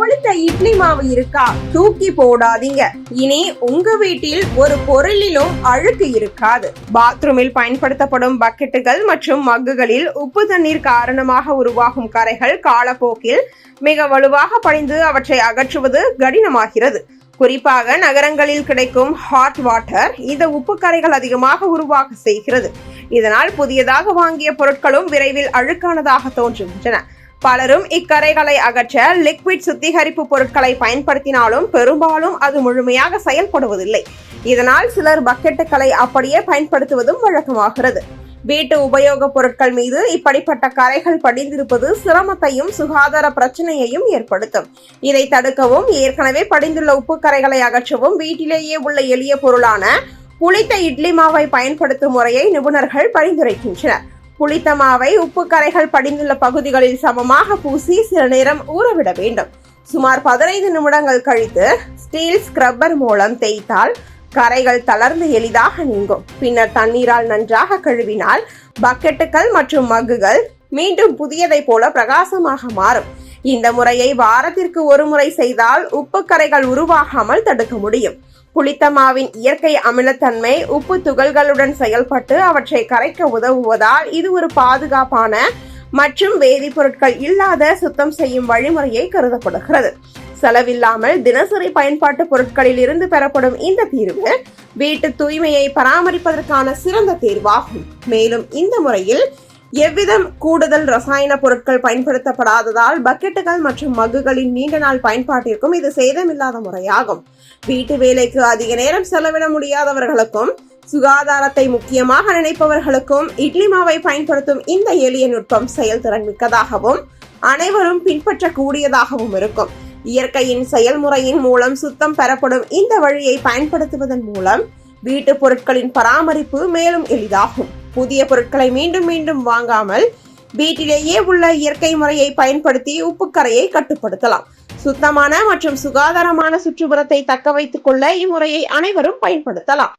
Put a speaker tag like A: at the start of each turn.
A: புளித்த இட்லி மாவு இருக்கா? தூக்கி போடாதீங்க. இனி உங்க வீட்டில் ஒரு பொருளிலும் அழுக்கு இருக்காது. பாத்ரூமில் பயன்படுத்தப்படும் பக்கெட்டுகள் மற்றும் மக்குகளில் உப்பு தண்ணீர் காரணமாக உருவாகும் கரைகள் காலப்போக்கில் மிக வலுவாக படிந்து அவற்றை அகற்றுவது கடினமாகிறது. குறிப்பாக நகரங்களில் கிடைக்கும் ஹாட் வாட்டர் இந்த உப்பு கரைகள் அதிகமாக உருவாக செய்கிறது. இதனால் புதியதாக வாங்கிய பொருட்களும் விரைவில் அழுக்கானதாக தோன்றுகின்றன. பலரும் இக்கரைகளை அகற்ற லிக்விட் சுத்திகரிப்பு பொருட்களை பயன்படுத்தினாலும் பெரும்பாலும் அது முழுமையாக செயல்படுவதில்லை. இதனால் சிலர் பக்கெட்டுகளை அப்படியே பயன்படுத்துவதும் வழக்கமாகிறது. வீட்டு உபயோகப் பொருட்கள் மீது இப்படிப்பட்ட கரைகள் படிந்திருப்பது சிரமத்தையும் சுகாதார பிரச்சனையையும் ஏற்படுத்தும். இதை தடுக்கவும் ஏற்கனவே படிந்துள்ள உப்பு கரைகளை அகற்றவும் வீட்டிலேயே உள்ள எளிய பொருளான புளித்த இட்லி மாவை பயன்படுத்தும் முறையை நிபுணர்கள் பரிந்துரைக்கின்றனர். புளித்த மாவை உப்பு கரைகள் படிந்துள்ள பகுதிகளில் சமமாக பூசி சில நேரம் ஊறவிட வேண்டும். சுமார் பதினைந்து நிமிடங்கள் கழித்து ஸ்டீல் ஸ்க்ரப்பர் மூலம் தேய்த்தால் கரைகள் தளர்ந்து எளிதாக நீங்கும். பின்னர் தண்ணீரால் நன்றாக கழுவினால் பக்கெட்டுகள் மற்றும் மக்குகள் மீண்டும் புதியதைப் போல பிரகாசமாக மாறும். இந்த முறையை வாரத்திற்கு ஒரு முறை செய்தால் உப்பு கரைகள் உருவாகாமல் தடுக்க முடியும். புளித்த மாவின் இயற்கை அமிலத்தன்மை உப்பு துகள்களுடன் செயல்பட்டு அவற்றை கரைக்க உதவுவதால் இது ஒரு பாதுகாப்பான மற்றும் வேதிப்பொருட்கள் இல்லாத சுத்தம் செய்யும் வழிமுறையை கருதப்படுகிறது. செலவில்லாமல் தினசரி பயன்பாட்டு பொருட்களில் இருந்து பெறப்படும் இந்த தீர்வு வீட்டு தூய்மையை பராமரிப்பதற்கான சிறந்த தேர்வாகும். மேலும் இந்த முறையில் எவ்விதம் கூடுதல் ரசாயன பொருட்கள் பயன்படுத்தப்படாததால் பக்கெட்டுகள் மற்றும் மக்குகளின் நீண்ட நாள் பயன்பாட்டிற்கும் இது சேதமில்லாத முறையாகும். வீட்டு வேலைக்கு அதிக நேரம் செலவிட முடியாதவர்களுக்கும் சுகாதாரத்தை முக்கியமாக நினைப்பவர்களுக்கும் இட்லி மாவை பயன்படுத்தும் இந்த எளிய நுட்பம் செயல்திறன் மிக்கதாகவும் அனைவரும் பின்பற்றக்கூடியதாகவும் இருக்கும். இயற்கையின் செயல்முறையின் மூலம் சுத்தம் பெறப்படும் இந்த வழியை பயன்படுத்துவதன் மூலம் வீட்டு பொருட்களின் பராமரிப்பு மேலும் எளிதாகும். புதிய பொருட்களை மீண்டும் மீண்டும் வாங்காமல் வீட்டிலேயே உள்ள இயற்கை முறையை பயன்படுத்தி உப்புக்கரையை கட்டுப்படுத்தலாம். சுத்தமான மற்றும் சுகாதாரமான சுற்றுப்புறத்தை தக்க வைத்துக் கொள்ள இம்முறையை அனைவரும் பயன்படுத்தலாம்.